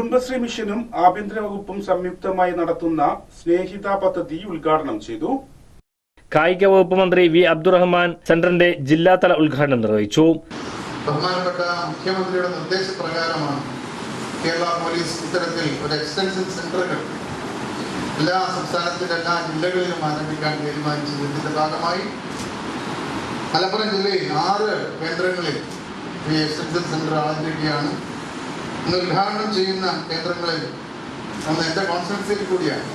കുടുംബശ്രീ മിഷനും ആഭ്യന്തര വകുപ്പും സംയുക്തമായി നടത്തുന്ന സ്നേഹിത പദ്ധതി ഉദ്ഘാടനം ചെയ്തു. കായിക വകുപ്പ് മന്ത്രി വി അബ്ദുറഹ്മാൻ സെന്ററിന്റെ ജില്ലാതല ഉദ്ഘാടനം നിർവഹിച്ചു. ബഹുമാനപ്പെട്ട മുഖ്യമന്ത്രിയുടെ നിർദ്ദേശപ്രകാരമാണ് കേരള പോലീസ് ഇത്തരത്തിൽ ഒരു എക്സ്റ്റൻഷൻ സെന്ററുകൾ എല്ലാ സംസ്ഥാനത്തിലെ എല്ലാ ജില്ലകളിലും ആരംഭിക്കാൻ തീരുമാനിച്ചത്. ഇതിന്റെ ഭാഗമായി മലപ്പുറം ജില്ലയിൽ ആറ് കേന്ദ്രങ്ങളിൽ ഈ എക്സ്റ്റൻഷൻ സെന്റർ ആരംഭിക്കുകയാണ്. ഇന്ന് ഉദ്ഘാടനം ചെയ്യുന്ന കേന്ദ്രങ്ങളിൽ ഒന്ന് എന്റെ കോൺസ്റ്റിറ്റ്യൻസിയിൽ കൂടിയാണ്.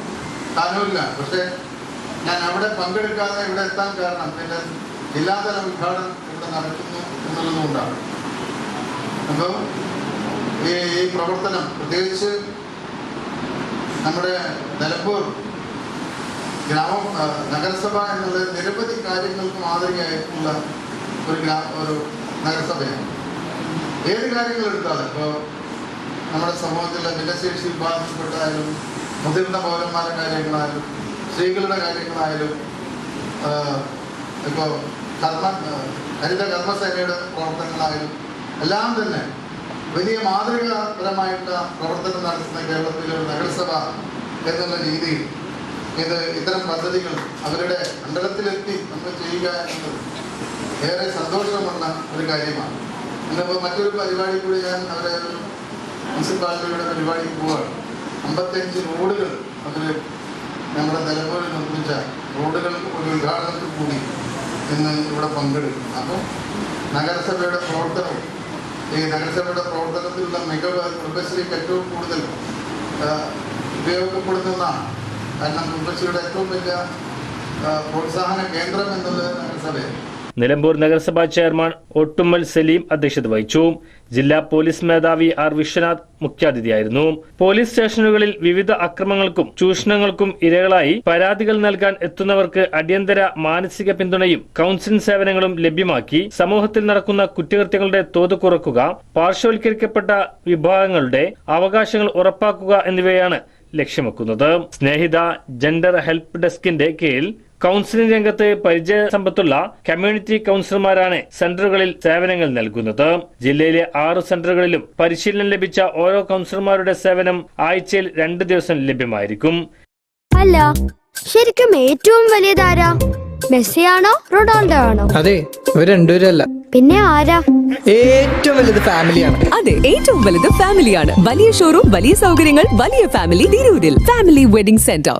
താനൂരില്ല പക്ഷേ ഞാൻ അവിടെ പങ്കെടുക്കാതെ ഇവിടെ എത്താൻ കാരണം എന്റെ ജില്ലാതല ഉദ്ഘാടനം ഇവിടെ നടക്കുന്നു എന്നുള്ളതുകൊണ്ടാണ്. അപ്പോൾ ഈ ഈ പ്രവർത്തനം പ്രത്യേകിച്ച് നമ്മുടെ നിലമ്പൂർ ഗ്രാമ നഗരസഭ എന്നുള്ളത് നിരവധി കാര്യങ്ങൾക്ക് മാതൃകയായിട്ടുള്ള ഒരു ഗ്രാമ ഒരു നഗരസഭയാണ്. ഏത് കാര്യങ്ങൾ എടുത്താലും ഇപ്പോൾ നമ്മുടെ സമൂഹത്തിലെ ഭിന്നശേഷി വിഭാഗത്തിൽപ്പെട്ടായാലും മുതിർന്ന പൗരന്മാരുടെ കാര്യങ്ങളായാലും സ്ത്രീകളുടെ കാര്യങ്ങളായാലും ഇപ്പോൾ കർമ്മ ഹരിത കർമ്മസേനയുടെ പ്രവർത്തനങ്ങളായാലും എല്ലാം തന്നെ വലിയ മാതൃകാപരമായിട്ടുള്ള പ്രവർത്തനം നടത്തുന്ന കേരളത്തിലെ നഗരസഭ എന്നുള്ള രീതിയിൽ ഇത് ഇത്തരം പദ്ധതികൾ അവരുടെ മണ്ഡലത്തിലെത്തി നമ്മൾ ചെയ്യുക എന്നത് ഏറെ സന്തോഷമുള്ള ഒരു കാര്യമാണ്. ഇന്നിപ്പോൾ മറ്റൊരു പരിപാടി കൂടി ഞാൻ അവരെ മുനിസിപ്പാലിറ്റിയുടെ പരിപാടിക്ക് പോവുകയാണ് അമ്പത്തഞ്ച് റോഡുകൾ അതിൽ ഞങ്ങളുടെ നിലമ്പൂരിൽ നിർമ്മിച്ച റോഡുകൾ ഒരു ഉദ്ഘാടനത്തിൽ കൂടി ഇന്ന് ഇവിടെ പങ്കെടുക്കും അപ്പോൾ നഗരസഭയുടെ പ്രവർത്തനം ഈ നഗരസഭയുടെ പ്രവർത്തനത്തിലുള്ള മികവ് കുടുംബശ്രീക്ക് ഏറ്റവും കൂടുതൽ ഉപയോഗപ്പെടുത്തുന്നതാണ് കാരണം കുടുംബശ്രീയുടെ ഏറ്റവും വലിയ പ്രോത്സാഹന കേന്ദ്രം എന്നുള്ളത് നഗരസഭയാണ്. നിലമ്പൂർ നഗരസഭാ ചെയർമാൻ ഒട്ടുമ്മൽ സലീം അധ്യക്ഷത വഹിച്ചു. ജില്ലാ പോലീസ് മേധാവി ആർ വിശ്വനാഥ് മുഖ്യാതിഥിയായിരുന്നു. പോലീസ് സ്റ്റേഷനുകളിൽ വിവിധ അക്രമങ്ങൾക്കും ചൂഷണങ്ങൾക്കും ഇരകളായി പരാതികൾ നൽകാൻ എത്തുന്നവർക്ക് അടിയന്തര മാനസിക പിന്തുണയും കൌൺസിലിംഗ് സേവനങ്ങളും ലഭ്യമാക്കി സമൂഹത്തിൽ നടക്കുന്ന കുറ്റകൃത്യങ്ങളുടെ തോത് കുറക്കുക പാർശ്വവൽക്കരിക്കപ്പെട്ട വിഭാഗങ്ങളുടെ അവകാശങ്ങൾ ഉറപ്പാക്കുക എന്നിവയാണ് ലക്ഷ്യമെക്കുന്നത് സ്നേഹിത ജെൻഡർ ഹെൽപ്പ് ഡെസ്കിന്റെ കീഴിൽ കൌൺസിലിംഗ് രംഗത്ത് പരിചയ സമ്പത്തുള്ള കമ്മ്യൂണിറ്റി കൌൺസിലർമാരാണ് സെന്ററുകളിൽ സേവനങ്ങൾ നൽകുന്നത്. ജില്ലയിലെ ആറ് സെന്ററുകളിലും പരിശീലനം ലഭിച്ച ഓരോ കൌൺസിലർമാരുടെ സേവനം ആഴ്ചയിൽ രണ്ട് ദിവസം ലഭ്യമായിരിക്കും. ശരിക്കും ഏറ്റവും വലിയതാരാ മെസ്സിയാണോ റൊണാൾഡോ ആണോ അതെ ഇവർ രണ്ടുപേരല്ല. പിന്നെ ആരാ? ഏറ്റവും വലുത് ഫാമിലിയാണ്. അതെ ഏറ്റവും വലുത് ഫാമിലിയാണ്. വലിയ ഷോറൂം വലിയ സൗകര്യങ്ങൾ വലിയ ഫാമിലി തിരൂരിൽ ഫാമിലി വെഡിംഗ് സെന്റർ